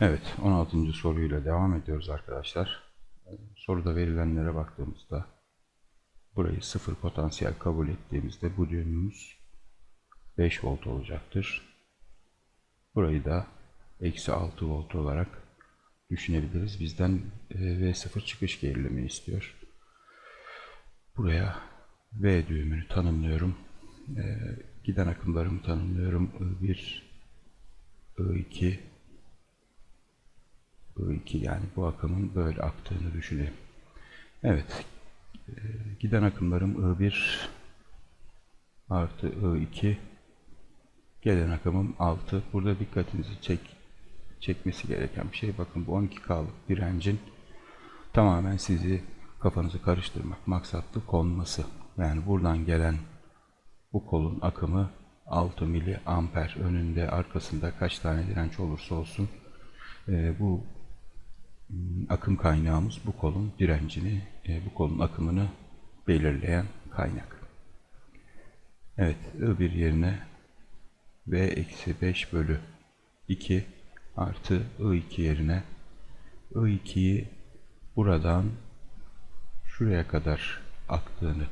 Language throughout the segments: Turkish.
Evet, 16. soruyla devam ediyoruz arkadaşlar. Soruda verilenlere baktığımızda burayı sıfır potansiyel kabul ettiğimizde bu düğümümüz 5 volt olacaktır. Burayı da eksi 6 volt olarak düşünebiliriz. Bizden e, V0 çıkış gerilimi istiyor. Buraya V düğümünü tanımlıyorum. Ee, Giden akımlarımı tanımlıyorum. I1, I2, I2 yani bu akımın böyle aktığını düşünelim. Evet. e, Giden akımlarım I1 artı I2 gelen akımım 6. Burada dikkatinizi çek çekmesi gereken bir şey. Bakın bu 12K'lık direncin tamamen sizi kafanızı karıştırmak maksatlı konması. Yani buradan gelen bu kolun akımı 6 miliamper önünde arkasında kaç tane direnç olursa olsun e, bu akım kaynağımız bu kolun direncini e, bu kolun akımını belirleyen kaynak. Evet I1 yerine V eksi 5 bölü 2 artı I2 yerine I2'yi buradan şuraya kadar aktığını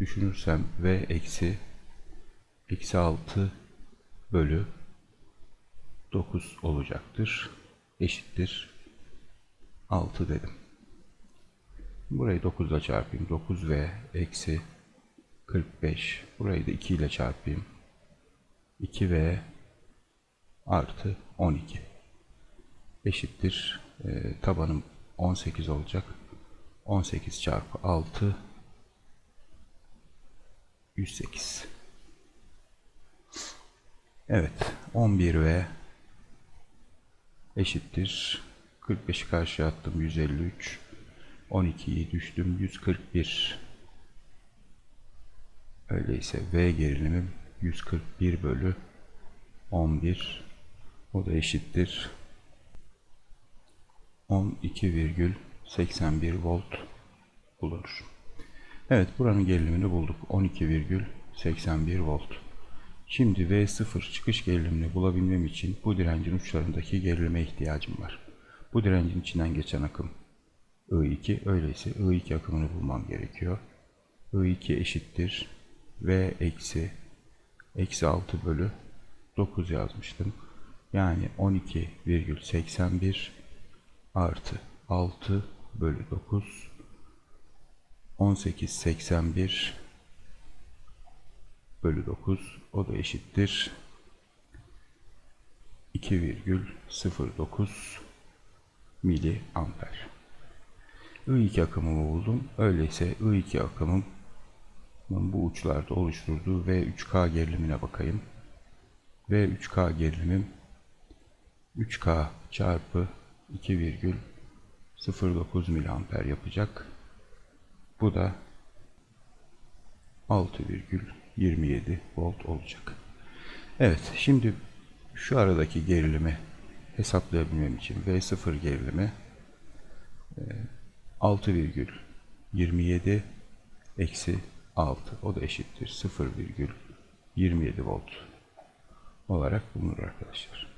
düşünürsem V eksi eksi 6 bölü 9 olacaktır. Eşittir 6 dedim. Burayı 9 ile çarpayım. 9V eksi 45. Burayı da 2 ile çarpayım. 2V artı 12. Eşittir. E, tabanım 18 olacak. 18 çarpı 6 108. Evet. 11V eşittir. 45'i karşıya attım. 153. 12'yi düştüm. 141. Öyleyse V gerilimim 141 bölü 11. O da eşittir. 12,81 volt bulunur. Evet buranın gerilimini bulduk. 12,81 volt. Şimdi V0 çıkış gerilimini bulabilmem için bu direncin uçlarındaki gerilime ihtiyacım var. Bu direncin içinden geçen akım I2 öyleyse I2 akımını bulmam gerekiyor. I2 eşittir V eksi eksi 6 bölü 9 yazmıştım. Yani 12,81 artı 6 bölü 9 1881 bölü 9 o da eşittir 2,09 miliamper. I2 akımımı buldum. Öyleyse I2 akımım bu uçlarda oluşturduğu V3K gerilimine bakayım. V3K gerilimim 3K çarpı 2,09 miliamper yapacak. Bu da 6,27 volt olacak. Evet, şimdi şu aradaki gerilimi hesaplayabilmem için V0 gerilimi e, 6,27 eksi 6 o da eşittir 0,27 volt olarak bulunur arkadaşlar.